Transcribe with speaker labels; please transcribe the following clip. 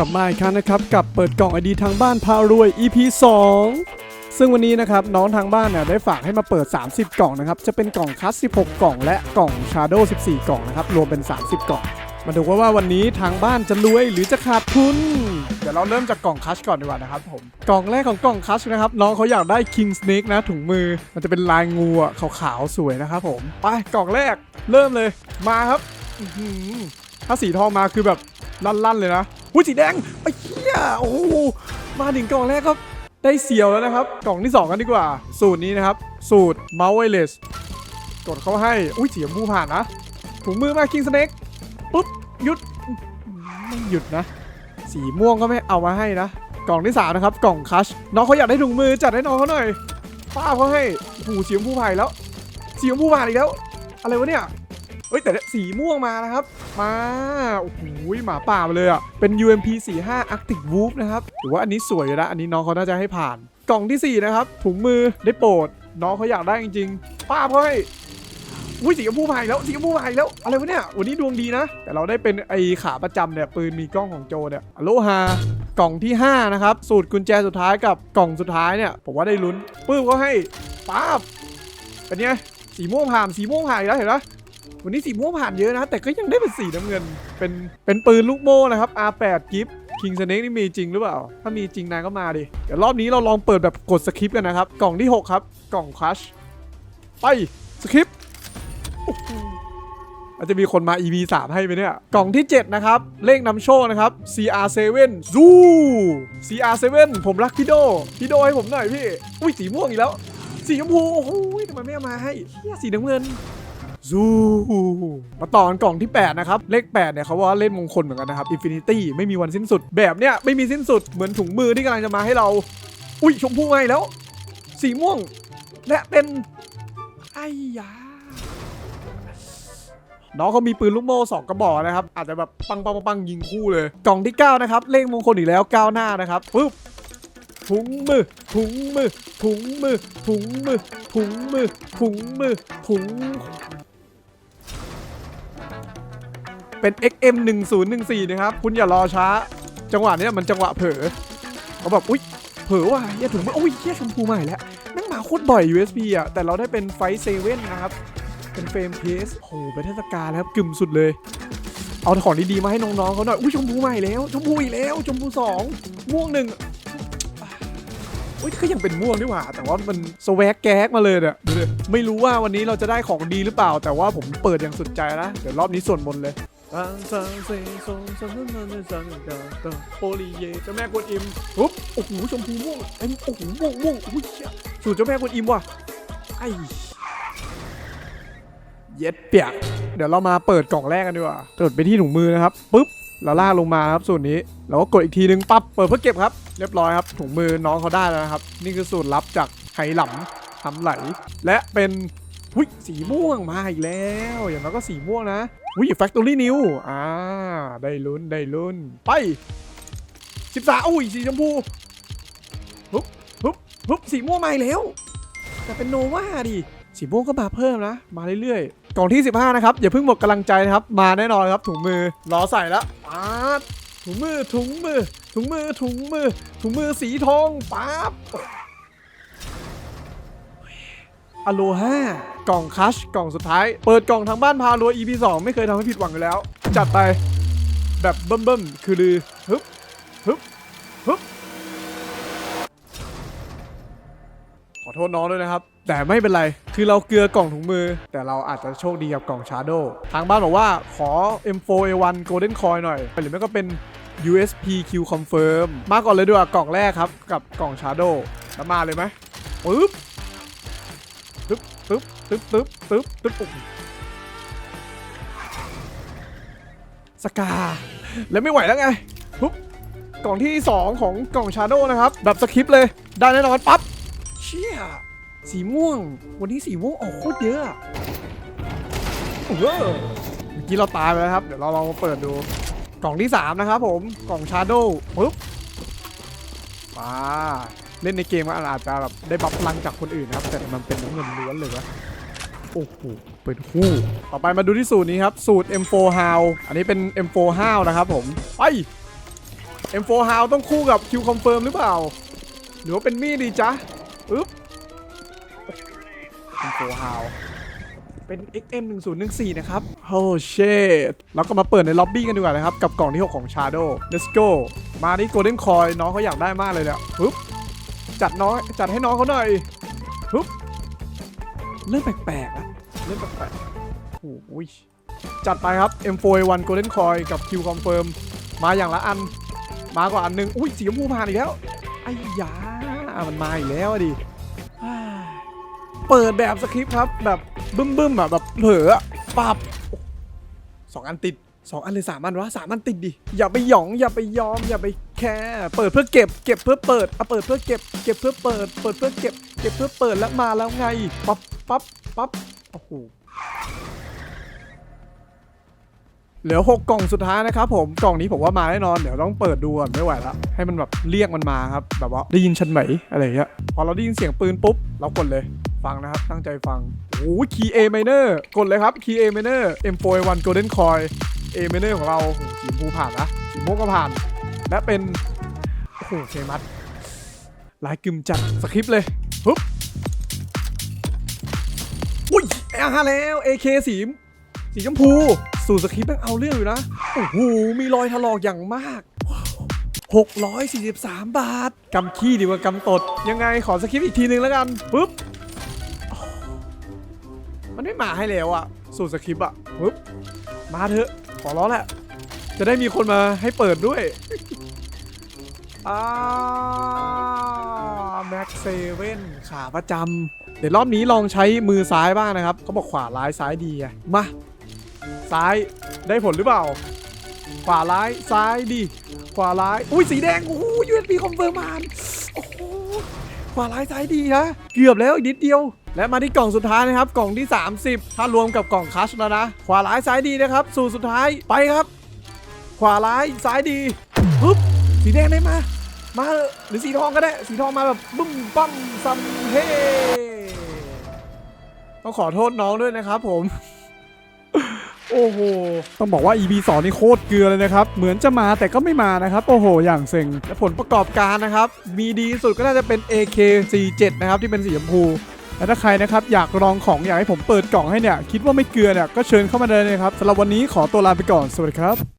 Speaker 1: กลับมาอีกครั้งนะครับกับเปิดกล่องไอดีทางบ้านพารวย EP 2 ซึ่งวันนี้นะครับน้องทางบ้านเนี่ยได้ฝากให้มาเปิด 30 กล่องนะครับจะเป็นกล่องคัส16 กล่อง และกล่อง Shadow 14 กล่องนะครับรวมเป็น 30 กล่อง มาดูว่าวันนี้ทางบ้านจะรวยหรือจะขาดทุน เดี๋ยวเราเริ่มจากกล่องคัชก่อนดีกว่านะครับผมกล่องแรกของกล่องคัชนะครับน้องเขาอยากได้ King Snake นะถุงมือ มันจะเป็นลายงูอะขาวๆสวยนะครับผมไปกล่องแรกเริ่มเลยมาครับอื้อหือถ้าสีทองมาคือแบบลั่นๆเลยนะ หุ้ยสีแดงไอ้เหี้ยโอ้โหมาถึงกล่องแรกก็ได้เสียวแล้วนะครับ กล่องที่สองกันดีกว่า สูตรนี้นะครับ สูตร m o u s e Wireless กดเข้าให้ อุ้ยเสียงมูผ่านนะ ถุงมือมา King Snake ปุ๊บหยุดไม่หยุดนะ สีม่วงก็ไม่เอามาให้นะ กล่องที่สามนะครับ กล่องคัชน้องเขาอยากได้ถุงมือจัดให้น้องเขาหน่อยป้าเขาให้หูเสียงผู้ผ่านแล้วเสียงผู้ผ่านอีกแล้ว อะไรวะเนี่ยเฮ้ยแต่สีม่วงมานะครับ มาโอ้โห หมาป่ามาเลยอะ เป็น UMP 45 Arctic Wolf นะครับหรือว่าอันนี้สวยอยู่แล้วอันนี้น้องเขาน่าจะให้ผ่าน กล่องทีสี่4 นะครับ ถุงมือได้โปรด น้องเขาอยากได้จริงๆป้าบเขาให้อุ้ยสีชมพูมาอีกแล้วสีชมพูมาอีกแล้วอะไรวะเนี่ยวันนี้ดวงดีนะ แต่เราได้เป็นไอขาประจำเนี่ยปืนมีกล้องของโจเนี่ยอโลฮากล่องที่ 5 นะครับ สูตรกุญแจสุดท้ายกับกล่องสุดท้ายเนี่ย ผมว่าได้ลุ้นปื้มก็ให้ป๊าบเป็นไงสีม่วงผ่านสีม่วงผ่านอีกแล้วเห็นไหม วันนี้สีม่วงผ่านเยอะนะ แต่ก็ยังได้เป็นสีน้ำเงิน เป็นเป็นปืนลูกโม่นะครับ R8 กิฟคิงสเน็กนี่มีจริงหรือเปล่า ถ้ามีจริงนายก็มาดิ เดี๋ยวรอบนี้เราลองเปิดแบบกดสคริปต์กันนะครับ กล่องที่หกครับ กล่องคลัชไปสคริปต์อาจจะมีคนมา EP 3ให้ไหมเนี่ย กล่องที่ 7 นะครับ เลขนำโชคนะครับ CR7 ซู CR7 ผมรักพี่โด พี่โดให้ผมหน่อยพี่ อุ้ยสีม่วงอีกแล้ว สีชมพู โอ้โหทำไมไม่เอามาให้เฮียสีน้ำเงิน ซูมาต่อกันกล่องที่ 8 นะครับ เลข 8 เนี่ยเขาว่าเล่นมงคลเหมือนกันนะครับ Infinity ไม่มีวันสิ้นสุด แบบเนี้ยไม่มีสิ้นสุดเหมือนถุงมือที่กำลังจะมาให้เรา อุ้ยชมพูมาอีกแล้ว สีม่วง และเป็นไอ้ยาน้องเขามีปืนลูกโม่สองกระบอกนะครับ อาจจะแบบปังปังปังปังยิงคู่เลย กล่องที่ 9 นะครับ เลขมงคลอีกแล้วก้าวหน้านะครับปึ๊บถุงมือถุงมือถุงมือถุงมือถุงมือถุงมือถุง เป็น XM 1 0 1 4นะครับ คุณอย่ารอช้า จังหวะเนี้ยมันจังหวะเผลอเขาแบบอุ๊ย เผลอว่ะเหี้ยถุงมืออุ้ยเหี้ยชมพูใหม่แล้วแม่งมาโคตรบ่อย USB อะ แต่เราได้เป็นไฟเซเว่นนะครับ เป็นเฟรมเพสโหเป็นเทศกาลแล้วครับกึ่มสุดเลย เอาของดีๆมาให้น้องๆเขาหน่อย อุ้ยชมพูใหม่แล้ว ชมพูอีกแล้ว ชมพูสองม่วงหนึ่งอุ้ยก็ยังเป็นม่วงนี่หว่า แต่ว่ามันสวกแก๊กมาเลยเนี่ยไม่รู้ว่าวันนี้เราจะได้ของดีหรือเปล่า แต่ว่าผมเปิดอย่างสุดใจนะ เดี๋ยวรอบนี้ส่วนบนเลย โอลีเยเจ้าแม่กวนอิมปุ๊บโอ้โหชมพูม่วงเอ็มโอ้โหม่วงม่วงอุ้ยสูตรเจ้าแม่กวนอิมว่ะไอเย็ดเปียกเดี๋ยวเรามาเปิดกล่องแรกกันดีกว่ากดไปที่ถุงมือนะครับปุ๊บเราลากลงมาครับสูตรนี้เราก็กดอีกทีนึงปั๊บเปิดเพื่อเก็บครับ เรียบร้อยครับถุงมือน้องเขาได้แล้วนะครับ นี่คือสูตรลับจากไหหลำทำไหล และเป็น หุ้ยสีม่วงมาอีกแล้ว อย่างน้อยก็สีม่วงนะหุ้ยแฟคทอรี่นิวอ่า ได้ลุ้นได้ลุ้น ไปสิบสาอุ้ยสีชมพูปุ๊บปุ๊บปุ๊บสีม่วงมาอีกแล้ว แต่เป็นโนวาดิสีม่วงก็มาเพิ่มนะ มาเรื่อยๆกล่องที่ 15 นะครับ อย่าเพิ่งหมดกำลังใจนะครับ มาแน่นอนครับถุงมือรอใส่แล้วป๊าดถุงมือถุงมือ ถุงมือถุงมือ ถุงมือสีทองป๊าบอโลฮา กล่องคัชกล่องสุดท้าย เปิดกล่องทางบ้านพาลัว EP 2 ไม่เคยทำให้ผิดหวังอยู่แล้ว จัดไปแบบเบิ่มๆ คือลือฮึบฮึบฮึบขอโทษน้องด้วยนะครับ แต่ไม่เป็นไร คือเราเกลือกล่องถุงมือ แต่เราอาจจะโชคดีกับกล่องชาร์โดทางบ้านบอกว่าขอ M4A1 Golden Coin หน่อย หรือไม่ก็เป็น USP Q Confirm มาก่อนเลยดีกว่ากล่องแรกครับ กับกล่องชาร์โดแล้วมาเลยไหมปึ๊บ ปึ๊บปึ๊บปึ๊บปึ๊บปึ๊บปึ๊บโอ้โหสกา แล้วไม่ไหวแล้วไงปึ๊บกล่องที่ 2 ของกล่องชาโดนะครับ แบบสคริปต์เลย ได้แน่นอนปั๊บ เชี่ย สีม่วง วันนี้สีม่วงออกโคตรเยอะเออเมื่อกี้เราตายไปแล้วครับ เดี๋ยวเราลองเปิดดู กล่องที่ 3 นะครับผม กล่องชาโดปึ๊บมา เล่นในเกมมันอาจจะแบบได้บัฟพลังจากคนอื่นนะครับ แต่มันเป็นน้ำเงินล้วนเลยวะโอ้โหเป็นคู่ ต่อไปมาดูที่สูตรนี้ครับ สูตร M4 How อันนี้เป็น M4 How นะครับผมไป M4 h o w ต้องคู่กับ Q Confirm หรือเปล่า หรือว่าเป็นมี่ดีจ๊ะอึ๊บ M4 h o w เป็น XM 1014นะครับ oh shit แล้วก็มาเปิดในล็อบบี้กันดีกว่านะครับ กับกล่องที่ 6 ของ Shadow let's go มาที่ Golden Coin น้องเขาอยากได้มากเลยเนี่ยปึ๊บ จัดน้อยจัดให้น้องเขาหน่อยปึ๊บเริ่มแปลกๆแล้วเริ่มแปลกๆโอ้ยจัดไปครับ M4A1 Golden Coin กับ Q Confirm มาอย่างละอัน มากกว่าอันหนึง อุ้ยสีชมพูผ่านอีกแล้วไอ้ยา มันมาอีกแล้วอะดิอ้ายเปิดแบบสคริปต์ครับ แบบบึ้มบึ้มๆอะแบบเผลออะปับสองอันติดสองอันเลยสามอันวะสามอันติดดิ อย่าไปหยอง อย่าไปยอม อย่าไป แคร์เปิดเพื่อเก็บเก็บเพื่อเปิดเอะเปิดเพื่อเก็บเก็บเพื่อเปิด เปิดเพื่อเก็บเก็บเพื่อเปิดแล้วมาแล้วไงปั๊บปั๊บปั๊บโอ้โหเหลือ6กกล่องสุดท้ายนะครับผมกล่องนี้ผมว่ามาแน่นอนเดี๋ยวต้องเปิดดูก่อนไม่ไหวแล้วให้มันแบบเรียกมันมาครับ แบบว่าได้ยินฉันไหมอะไรเงี้ยพอเราได้ยินเสียงปืนปุ๊บเรากดเลยฟังนะครับ ตั้งใจฟังโอ้คีย์ A minor กดเลยครับคีย์ A minor M4A1 Golden Coin A minor ของเราโอ้โหสีมูผ่านนะสีม่วงก็ผ่าน และเป็น โอ้โหเคมัดลายกึมจัดสคริปต์เลยปึ๊บอุ้ยแอร์แล้ว AK สีสีชมพูสูตรสคริปต์แม่งเอาเรื่องอยู่นะ โอ้โห มีรอยถลอกอย่างมาก 643 บาท กำขี้ดีกว่ากำตด ยังไงขอสคริปต์อีกทีนึงแล้วกันปึ๊บมันไม่มาให้แล้วอะสูตรสคริปต์อะปึ๊บมาเถอะ ขอร้องแหละ จะได้มีคนมาให้เปิดด้วย อ่าแม็กเซเว่นขาประจำเดี๋ยวรอบนี้ลองใช้มือซ้ายบ้างนะครับเขาบอกขวาร้ายซ้ายดีไงมาซ้ายได้ผลหรือเปล่า ขวาร้ายซ้ายดี ขวาร้าย อุ้ยสีแดงโอ้โห USB คอมเฟิร์มานโอ้โหขวาร้ายซ้ายดีนะเกือบแล้วอีกนิดเดียว และมาที่กล่องสุดท้ายนะครับ กล่องที่ 30 ถ้ารวมกับกล่องคัชแล้วนะ ขวาร้ายซ้ายดีนะครับ สู่สุดท้ายไปครับ ขวาร้ายซ้ายดีปึ๊บ สีแดงได้มา มาเอหรือสีทองก็ได้ สีทองมาแบบบึ้มปั้มซัมเฮต้องขอโทษน้องด้วยนะครับผม โอ้โห ต้องบอกว่า EP 2นี่โคตรเกลือเลยนะครับ เหมือนจะมาแต่ก็ไม่มานะครับ โอ้โห อย่างเซ็ง และผลประกอบการนะครับ มีดีสุดก็น่าจะเป็น AK47 นะครับที่เป็นสีชมพูและถ้าใครนะครับอยากลองของอยากให้ผมเปิดกล่องให้เนี่ย คิดว่าไม่เกลือเนี่ยก็เชิญเข้ามาเลยนะครับสำหรับวันนี้ขอตัวลาไปก่อน สวัสดีครับ